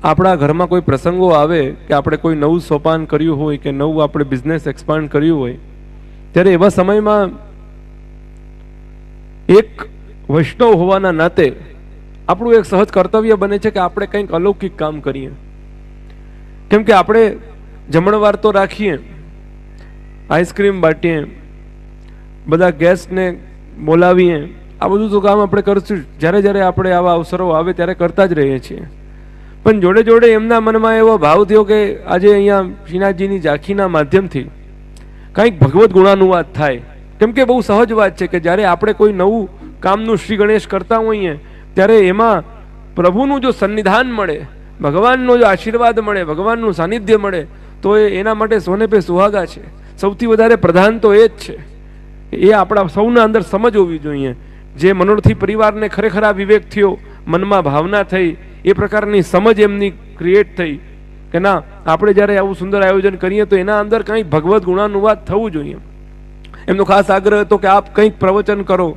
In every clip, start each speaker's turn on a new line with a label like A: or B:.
A: આપણા ઘરમાં કોઈ પ્રસંગો આવે કે આપણે કોઈ નવું સોપાન કર્યું હોય કે નવું આપણે બિઝનેસ એક્સપાન્ડ કર્યું હોય, ત્યારે એવા સમયમાં એક વૈષ્ણવ હોવાના નાતે આપણું એક સહજ કર્તવ્ય બને છે કે આપણે કંઈક અલૌકિક કામ કરીએ. કેમ કે આપણે જમણવાર તો રાખીએ આઈસ્ક્રીમ બાટીએ, બધા ગેસ્ટને બોલાવીએ, આ બધું તો કામ આપણે કરશું જ્યારે જ્યારે આપણે આવા અવસરો આવે ત્યારે કરતા જ રહીએ છીએ. પણ જોડે જોડે એમના મનમાં એવો ભાવ થયો કે આજે અહીંયા શ્રીનાથજીની ઝાંખીના માધ્યમથી કંઈક ભગવદ્ ગુણાનુવાદ થાય. કેમ કે બહુ સહજ વાત છે કે જ્યારે આપણે કોઈ નવું કામનું શ્રી ગણેશ કરતા હોઈએ, ત્યારે એમાં પ્રભુનું જો સન્નિધાન મળે, ભગવાનનો જો આશીર્વાદ મળે, ભગવાનનું સાનિધ્ય મળે, તો એ એના માટે સોને પે સુહાગા છે. સૌથી વધારે પ્રધાન તો એ જ છે. એ આપણા સૌના અંદર સમજ હોવી જોઈએ. જે મનોરથી પરિવારને ખરેખર આ વિવેક થયો મનમાં ભાવના થઈ, એ પ્રકારની સમજ એમની ક્રિએટ થઈ કે ના, આપણે જ્યારે આવું સુંદર આયોજન કરીએ તો એના અંદર કંઈક ભગવદ્ ગુણાનુવાદ થવું જોઈએ. એમનો ખાસ આગ્રહ હતો કે આપ કંઈક પ્રવચન કરો.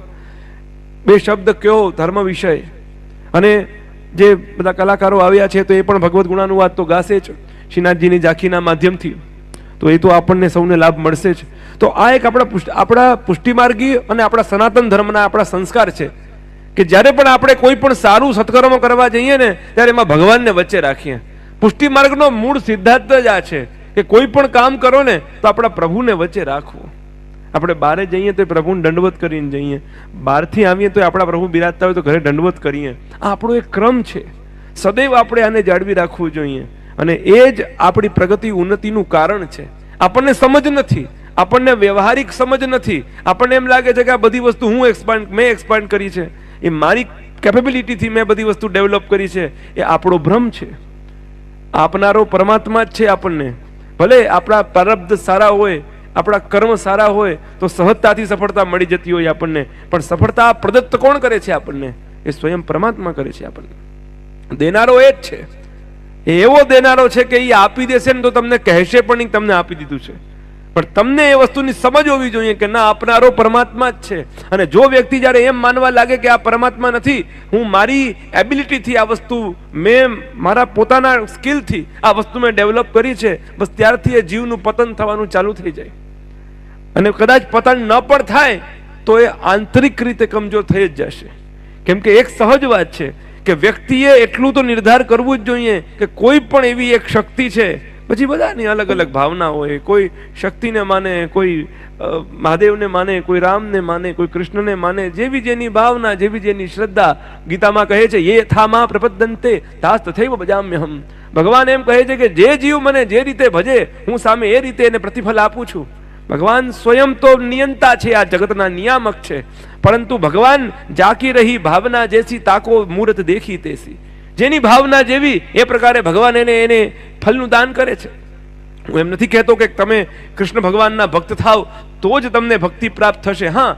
A: બે શબ્દ કયો ધર્મ વિષય. અને જે બધા કલાકારો આવ્યા છે તો એ પણ ભગવદ્ ગુણાનુવાદ તો ગાશે જ શ્રીનાથજીની ઝાંખીના માધ્યમથી. તો એ તો આપણને સૌને લાભ મળશે જ. તો આ એક આપણા આપણા પુષ્ટિમાર્ગી અને આપણા સનાતન ધર્મના આપણા સંસ્કાર છે. કે જ્યારે પણ આપણે કોઈ પણ સારું સત્કર્મ કરવા જઈએ ને, ત્યારે એમાં ભગવાનને વચ્ચે રાખીએ. પુષ્ટિ માર્ગનો મૂળ સિદ્ધાંત જ આ છે કે કોઈ પણ કામ કરો ને, તો આપણા પ્રભુને વચ્ચે રાખવું. આપણે બહારે જઈએ તો પ્રભુને દંડવત કરીને જઈએ. બહારથી આવીએ તો આપણા પ્રભુ બિરાજતા હોય તો ઘરે દંડવત કરીએ. આ આપણો એક ક્રમ છે. સદૈવ આપણે આને જાળવી રાખવું જોઈએ. અને એ જ આપણી પ્રગતિ ઉન્નતિનું કારણ છે. આપણને સમજ નથી. આપણને વ્યવહારિક સમજ નથી. આપણને એમ લાગે છે કે આ બધી વસ્તુ હું એક્સપાન્ડ મેં એક્સપાન્ડ કરી છે. એ મારી કેપેબિલિટીથી મેં બધી વસ્તુ ડેવલપ કરી છે. એ આપણો ભ્રમ છે. આપનારો પરમાત્મા જ છે આપણને. ભલે આપણા પ્રારબ્ધ સારા હોય, આપણા કર્મ સારા હોય, તો સહજતાથી સફળતા મળી જતી હોય આપણને. પણ સફળતા પ્રદત્ત કોણ કરે છે આપણને? એ સ્વયં પરમાત્મા કરે છે આપણને. દેનારો એ જ છે. એ એવો દેનારો છે કે એ આપી દેશે ને તો તમને કહેશે પણ તમને આપી દીધું છે. પણ તમને એ વસ્તુની સમજ હોવી જોઈએ કે ના, આપનારો પરમાત્મા જ છે. અને જો વ્યક્તિ જ્યારે એમ માનવા લાગે કે આ પરમાત્મા નથી, હું મારી એબિલિટીથી આ વસ્તુ મેં મારા પોતાના સ્કિલથી આ વસ્તુ મેં ડેવલપ કરી છે, બસ ત્યારથી એ જીવનું પતન થવાનું ચાલુ થઈ જાય. અને કદાચ પતન ન પણ થાય, તો એ આંતરિક રીતે કમજોર થઈ જ જશે. કેમ કે એક સહજ વાત છે કે વ્યક્તિએ એટલું તો નિર્ધાર કરવું જ જોઈએ કે કોઈ પણ એવી એક શક્તિ છે પછી બધાની અલગ અલગ ભાવના હોય. કોઈ શક્તિને માને, કોઈ મહાદેવને માને, કોઈ રામને માને, કોઈ કૃષ્ણને માને. જેવી જેની ભાવના, જેવી જેની શ્રદ્ધા ગીતામાં કહે છે, યે થામા પ્રપદ્યંતે તાસ તથૈવ બજામ્યહમ ભગવાન એમ કહે છે કે, જે જીવ મને જે રીતે ભજે, હું સામે એ રીતે એને પ્રતિફલ આપું છું. ભગવાન સ્વયં તો નિયંતા છે, આ જગતના નિયામક છે. પરંતુ ભગવાન જાકી રહી, ભાવના જેસી, તાકો, મૂર્ત દેખી તેસી. જેની ભાવના જેવી એ પ્રકારે ભગવાન એને એને ફલનું દાન કરે છે. હું એમ નથી કહેતો કે તમે કૃષ્ણ ભગવાનના ભક્ત થાવ, તો જ તમને ભક્તિ પ્રાપ્ત થશે. હા,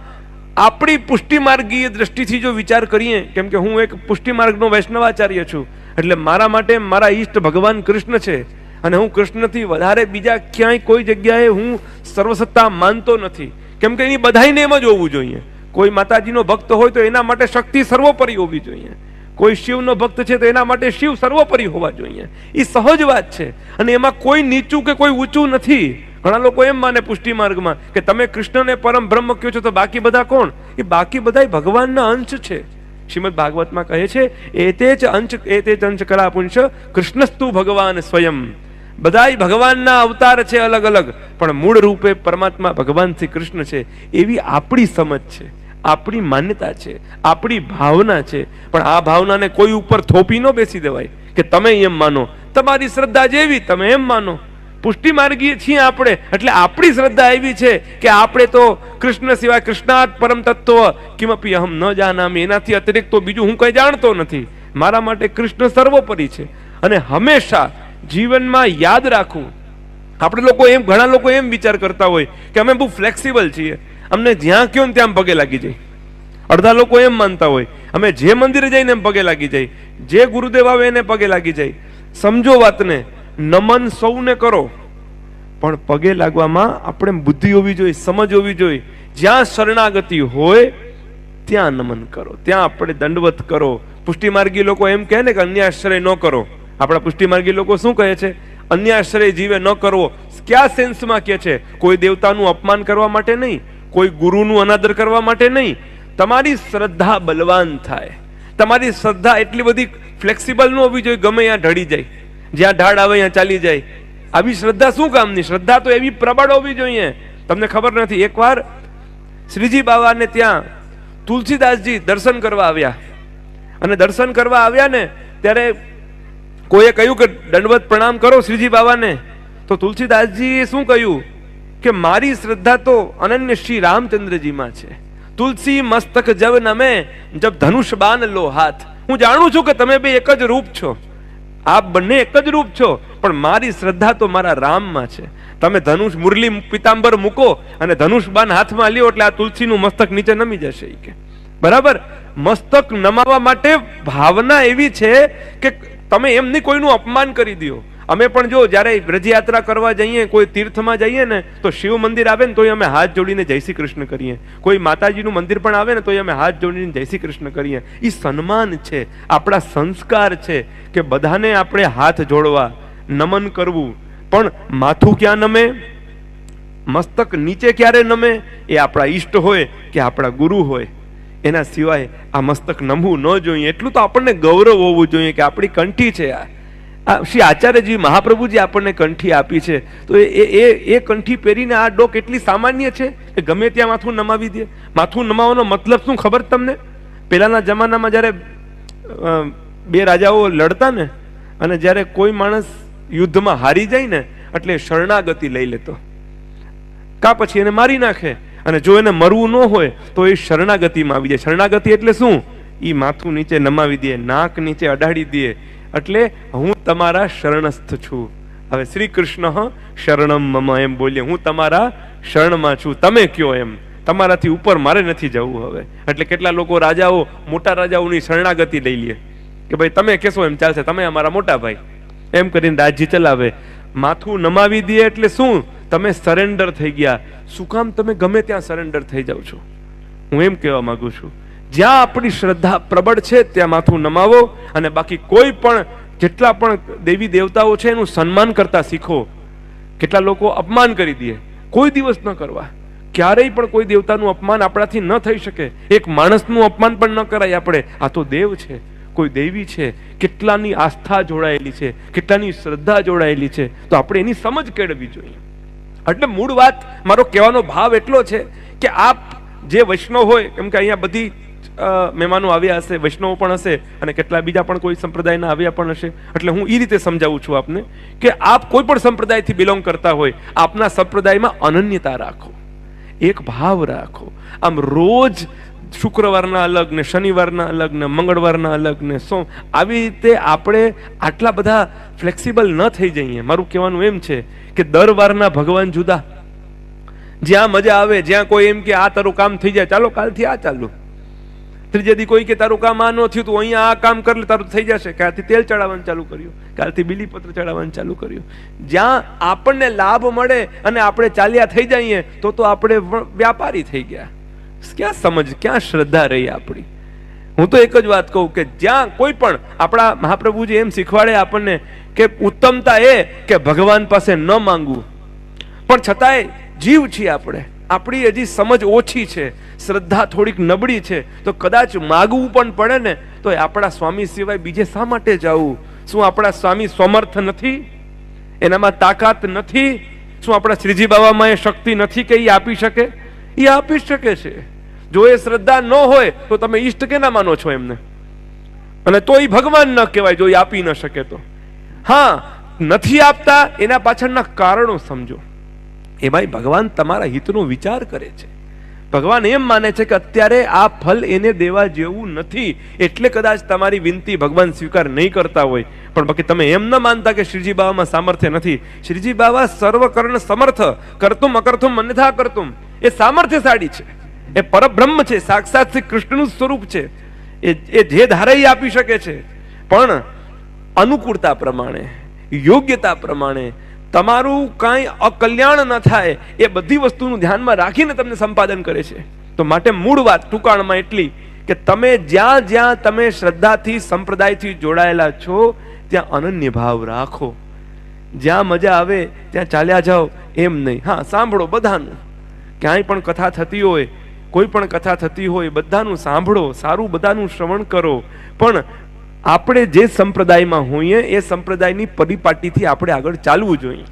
A: આપણી પુષ્ટિમાર્ગીય દ્રષ્ટિથી જો વિચાર કરીએ, કેમ કે હું એક પુષ્ટિમાર્ગનો વૈષ્ણવાચાર્ય છું, એટલે મારા માટે મારા ઈષ્ટ ભગવાન કૃષ્ણ છે. અને હું કૃષ્ણથી વધારે બીજા ક્યાંય કોઈ જગ્યાએ હું સર્વસત્તા માનતો નથી. કેમ કે એની બધાયને એમ જ હોવું જોઈએ. કોઈ માતાજીનો ભક્ત હોય તો એના માટે શક્તિ સર્વોપરી હોવી જોઈએ. કોઈ શિવનો ભક્ત છે તો એના માટે શિવ સર્વોપરી હોવા જોઈએ. એ સહજ વાત છે. અને એમાં કોઈ નીચું કે કોઈ ઊંચું નથી. ઘણા લોકો એમ માને પુષ્ટિ માર્ગમાં કે તમે કૃષ્ણને પરમ બ્રહ્મ કહો છો તો બાકી બધા કોણ? એ બાકી બધા ભગવાનના અંશ છે. શ્રીમદ ભાગવતમાં કહે છે, એ તે જ અંશ, એ તે જ અંશ કરા પુંશ કૃષ્ણસ્તુ ભગવાન સ્વયં. બધાય ભગવાનના અવતાર છે અલગ અલગ પણ મૂળ રૂપે પરમાત્મા ભગવાન શ્રી કૃષ્ણ છે. એવી આપણી સમજ છે. આપણી માન્યતા છે, આપણી ભાવના છે, પણ આ ભાવનાને કોઈ ઉપર થોપી ન બેસી દેવાય કે તમે એમ માનો. તમારી શ્રદ્ધા જેવી તમે એમ માનો. પુષ્ટિ માર્ગીય છીએ આપણે, એટલે આપણી શ્રદ્ધા એવી છે કે આપણે તો કૃષ્ણ સિવાય કૃષ્ણાત પરમ તત્વ કિમપી અહમ ન જાનામી. એનાથી અતિરિક્ત તો બીજું હું કંઈ જાણતો નથી. મારા માટે કૃષ્ણ સર્વોપરી છે. અને હંમેશા જીવનમાં યાદ રાખવું. આપણે લોકો એમ, ઘણા લોકો એમ વિચાર કરતા હોય કે અમે બહુ ફ્લેક્સિબલ છીએ. અમને જ્યાં કયો ને ત્યાં પગે લાગી જાય. અડધા લોકો એમ માનતા હોય, અમે જે મંદિરે જઈને એમ પગે લાગી જાય, જે ગુરુદેવ આવે એને પગે લાગી જાય. સમજો વાતને, નમન સૌને કરો, પણ પગે લાગવામાં આપણે બુદ્ધિ હોવી જોઈએ, સમજ હોવી જોઈએ. જ્યાં શરણાગતિ હોય, ત્યાં નમન કરો, ત્યાં આપણે દંડવત કરો. પુષ્ટિમાર્ગી લોકો એમ કહે ને કે અન્ય આશ્રય ન કરો. આપણા પુષ્ટિમાર્ગી લોકો શું કહે છે? અન્ય આશ્રય જીવે ન કરવો. કયા સેન્સમાં કહે છે? કોઈ દેવતાનું અપમાન કરવા માટે નહીં. કોઈ ગુરુનું અનાદર કરવા માટે નહીં. તમારી શ્રદ્ધા બલવાન થાય. તમારી શ્રદ્ધા એટલી બધી ફ્લેક્સિબલ ન હોવી જોઈએ, ગમે ત્યાં ઢળી જાય. જ્યાં ઢાળ આવે ત્યાં ચાલી જાય. આવી શ્રદ્ધા શું કામની? શ્રદ્ધા તો એવી પ્રબળ હોવી જોઈએ. તમને ખબર નથી, એકવાર શ્રીજી બાવાને ત્યાં તુલસીદાસજી દર્શન કરવા આવ્યા. અને દર્શન કરવા આવ્યા ને, ત્યારે કોઈએ કહ્યું કે, દંડવત પ્રણામ કરો શ્રીજી બાવાને. તો તુલસીદાસજીએ શું કહ્યું? કે મારી શ્રદ્ધા તો અનન્ય શ્રી રામચંદ્રજીમાં છે. તુલસી મસ્તક જબ નમે, જબ ધનુષ બાન લો હાથ. હું જાણું છું કે તમે બે એક જ રૂપ છો. આપ બંને એક જ રૂપ છો, પણ મારી શ્રદ્ધા તો મારા રામમાં છે. તમે ધનુષ મુરલી પિતાંબર મૂકો અને ધનુષ બાન હાથમાં લ્યો એટલે આ તુલસીનું મસ્તક નીચે નમી જશે કે. બરાબર? મસ્તક નમાવા માટે ભાવના એવી છે કે તમે એમની કોઈનું અપમાન કરી દો અમે પણ જો જ્યારે રથયાત્રા કરવા જઈએ, કોઈ તીર્થમાં જઈએ ને, તો શિવ મંદિર આવે ને, તોય અમે હાથ જોડીને જય શ્રી કૃષ્ણ કરીએ. કોઈ માતાજીનું મંદિર પણ આવે ને, તોય અમે હાથ જોડીને જય શ્રી કૃષ્ણ કરીએ. એ સન્માન છે, આપણા સંસ્કાર છે કે બધાને આપણે હાથ જોડવા, નમન કરવું. પણ માથું ક્યાં નમે? મસ્તક નીચે ક્યારે નમે? એ આપણા ઈષ્ટ હોય કે આપણા ગુરુ હોય. એના સિવાય આ મસ્તક નમવું ન જોઈએ. એટલું તો આપણને ગૌરવ હોવું જોઈએ કે આપણી કંઠી છે આ. શ્રી આચાર્યજી મહાપ્રભુજી આપણને કંઠી આપી છે. તો એ એ એ કંઠી પહેરીને આ ડોક એટલી સામાન્ય છે કે ગમે ત્યાં માથું નમાવી દે. માથું નમાવવાનો મતલબ શું ખબર તમને? પહેલાંના જમાનામાં જ્યારે બે રાજાઓ લડતા ને, અને જ્યારે કોઈ માણસ યુદ્ધમાં હારી જાય ને, એટલે શરણાગતિ લઈ લેતો. કા પછી એને મારી નાખે? અને જો એને મરવું ન હોય, તો એ શરણાગતિમાં આવી જાય. શરણાગતિ એટલે શું? એ માથું નીચે નમાવી દે, નાક નીચે અડાડી દે એટલે હું તમારા શરણસ્થ છું. હવે શ્રી કૃષ્ણ શરણમ મમ એમ બોલીએ. હું તમારા શરણમાં છું. તમે કયો એમ? તમારાથી ઉપર મારે નથી જવું હવે. એટલે કેટલા લોકો રાજાઓ, મોટા રાજાઓની શરણાગતિ લઈ લે. કે ભાઈ, તમે કહેશો એમ ચાલશે. તમે અમારા મોટા ભાઈ. એમ કરીને રાજ્ય ચલાવે. માથું નમાવી દે એટલે શું? તમે સરેન્ડર થઈ ગયા. શું કામ તમે ગમે ત્યાં સરેન્ડર થઈ જાઓ છો? હું એમ કહેવા માગું છું. જ્યાં આપણી શ્રદ્ધા પ્રબળ છે, ત્યાં માથું નમાવો અને બાકી કોઈ પણ, જેટલા પણ દેવી દેવતાઓ છે, એનું સન્માન કરતા શીખો. કેટલા લોકો અપમાન કરી દે. કોઈ દિવસ ન કરવા. ક્યારેય પણ કોઈ દેવતાનું અપમાન આપણાથી ન થઈ શકે. એક માણસનું અપમાન પણ ન કરાય આપણે. આ તો દેવ છે. કોઈ દેવી છે. કેટલાની આસ્થા જોડાયેલી છે. કેટલાની શ્રદ્ધા જોડાયેલી છે. તો આપણે એની સમજ કેળવી જોઈએ. એટલે મૂળ વાત, મારો કહેવાનો ભાવ એટલો છે કે આપ જે વૈષ્ણવ હોય, કેમ કે અહીંયા બધી મહેમાનો આવ્યા હશે, વૈષ્ણવો પણ હશે અને કેટલા બીજા પણ કોઈ સંપ્રદાયના આવ્યા પણ હશે. એટલે હું એ રીતે સમજાવું છું આપને કે આપ કોઈ પણ સંપ્રદાયથી બિલોંગ કરતા હોય, આપના સંપ્રદાયમાં અનન્યતા રાખો. એક ભાવ રાખો. આમ રોજ શુક્રવારના અલગ ને શનિવારના અલગ ને મંગળવારના અલગ ને સો આવી રીતે આપણે આટલા બધા ફ્લેક્સિબલ ન થઈ જઈએ. મારું કહેવાનું એમ છે કે દર વારના ભગવાન જુદા. જ્યાં મજા આવે, જ્યાં કોઈ એમ કે, આ તારું કામ થઈ જાય, ચાલો કાલથી આ ચાલુ. ત્રીજે દી કોઈ કે, તારું કામ આ ન થયું, તું અહીંયા આ કામ કરે તારું થઈ જશે. કાલથી તેલ ચડાવવાનું ચાલુ કર્યું. કાલથી બીલીપત્ર ચડાવવાનું ચાલુ કર્યું. જ્યાં આપણને લાભ મળે અને આપણે ચાલ્યા થઈ જઈએ, તો તો આપણે વ્યાપારી થઈ ગયા. ક્યાં સમજ, ક્યાં શ્રદ્ધા રહી આપણી? હું તો એક જ વાત કહું કે, જ્યાં કોઈ પણ આપણા મહાપ્રભુજી એમ શીખવાડે આપણને કે, ઉત્તમતા એ કે ભગવાન પાસે ન માંગવું. પણ છતાંય જીવ છીએ આપણે. આપણી હજી સમજ ઓછી છે, શ્રદ્ધા થોડીક નબળી છે, તો કદાચ માગવું પણ પડે ને તો આપણા સ્વામી સિવાય બીજે શા માટે જવું? શું આપણા સ્વામી સમર્થ નથી? એનામાં તાકાત નથી? શું આપણા શ્રીજી બાબામાં એ શક્તિ નથી કે એ આપી શકે? એ આપી શકે છે. જો એ શ્રદ્ધા ન હોય, તો તમે ઈષ્ટ કેના માનો છો એમને? અને તો એ ભગવાન ન કહેવાય જો એ આપી ન શકે તો. હા, નથી આપતા, એના પાછળના કારણો સમજો. એ ભાઈ ભગવાન તમારા હિતનો વિચાર કરે છે. ભગવાન એમ માને છે કે અત્યારે આ ફલ એને દેવા જેવું નથી. એટલે કદાચ તમારી વિનંતી ભગવાન સ્વીકાર નહીં કરતા હોય. પણ બાકી તમે એમ ન માનતા કે શ્રીજી બાબામાં સામર્થ્ય નથી. શ્રીજી બાબા સર્વકર્ણ સમર્થ, કરતું અકર્તુમ અન્યથા કરતું. એ સામર્થ્યશાળી છે. એ પરબ્રહ્મ છે. સાક્ષાત શ્રી કૃષ્ણનું સ્વરૂપ છે. એ એ જે ધારે આપી શકે છે. પણ અનુકૂળતા પ્રમાણે, યોગ્યતા પ્રમાણે તમારું કાંઈ અકલ્યાણ ન થાય એ બધી વસ્તુનું ધ્યાનમાં રાખીને તમને સંપાદન કરે છે. તો માટે મૂળ વાત ટૂંકાણમાં એટલી કે તમે જ્યાં જ્યાં તમે શ્રદ્ધાથી, સંપ્રદાયથી જોડાયેલા છો, ત્યાં અનન્ય ભાવ રાખો. જ્યાં મજા આવે, ત્યાં ચાલ્યા જાઓ, એમ નહીં. હા, સાંભળો બધાનું. ક્યાંય પણ કથા થતી હોય, કોઈ પણ કથા થતી હોય, બધાનું સાંભળો, સારું બધાનું શ્રવણ કરો. પણ આપણે જે સંપ્રદાયમાં હોઈએ, એ સંપ્રદાયની પરિપાટીથી આપણે આગળ ચાલવું જોઈએ.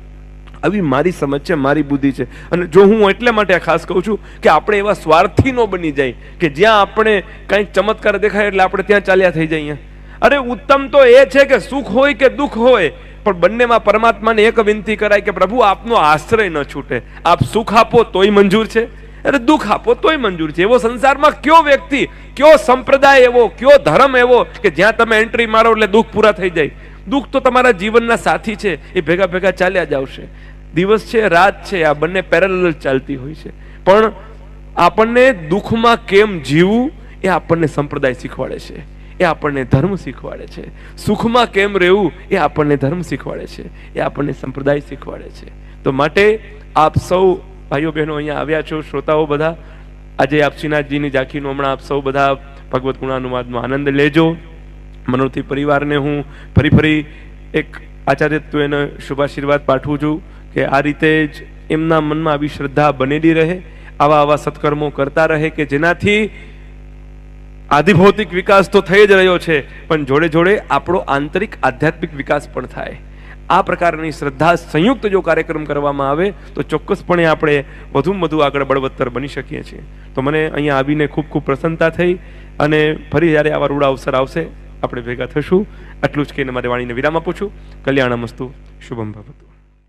A: આવી મારી સમજ છે, મારી બુદ્ધિ છે. અને જો હું એટલે માટે ખાસ કહું છું કે આપણે એવા સ્વાર્થી નો બની જાય કે જ્યાં આપણે કંઈક ચમત્કાર દેખાય એટલે આપણે ત્યાં ચાલ્યા થઈ જઈએ. અરે, ઉત્તમ તો એ છે કે સુખ હોય કે દુઃખ હોય, પણ બંનેમાં પરમાત્માને એક વિનંતી કરાય કે પ્રભુ આપનો આશ્રય ન છૂટે. આપ સુખ આપો તોય મંજૂર છે. અરે દુઃખ આપો, તોય મંજૂર છે. એવો સંસારમાં કયો વ્યક્તિ, કયો સંપ્રદાય એવો, કયો ધર્મ એવો કે જ્યાં તમે એન્ટ્રી મારો એટલે દુઃખ પૂરા થઈ જાય? દુઃખ તો તમારા જીવનના સાથી છે. એ ભેગા ભેગા ચાલ્યા જ આવશે. દિવસ છે, રાત છે, આ બંને પેરેલલ ચાલતી હોય છે. પણ આપણને દુઃખમાં કેમ જીવવું, એ આપણને સંપ્રદાય શીખવાડે છે. એ આપણને ધર્મ શીખવાડે છે. સુખમાં કેમ રહેવું, એ આપણને ધર્મ શીખવાડે છે. એ આપણને સંપ્રદાય શીખવાડે છે. તો માટે આપ સૌ ભાઈઓ બહેનો અહીંયા આવ્યા છો, શ્રોતાઓ બધા, આજે આપ શ્રીનાથજીની ઝાંખીનો હમણાં આપ સૌ બધા ભગવત ગુણાનુવાદનો આનંદ લેજો. મનોથી પરિવારને હું ફરી ફરી એક આચાર્યત્વને શુભાશીર્વાદ પાઠવું છું કે આ રીતે જ એમના મનમાં આવી શ્રદ્ધા બનેલી રહે, આવા આવા સત્કર્મો કરતા રહે કે જેનાથી આધિભૌતિક વિકાસ તો થઈ જ રહ્યો છે, પણ જોડે જોડે આપણો આંતરિક આધ્યાત્મિક વિકાસ પણ થાય. આ પ્રકારની શ્રદ્ધા સંયુક્ત જો કાર્યક્રમ કરવામાં આવે, તો ચોક્કસપણે આપણે વધુમાં વધુ આગળ બળવત્તર બની શકીએ છીએ. તો મને અહીંયા આવીને ખૂબ ખૂબ પ્રસન્નતા થઈ અને ફરી જ્યારે આવા રૂડા અવસર આવશે, આપણે ભેગા થશું. આટલું જ કહીને મારે વાણીને વિરામ આપું છું. કલ્યાણમસ્તુ શુભમ ભવતુ.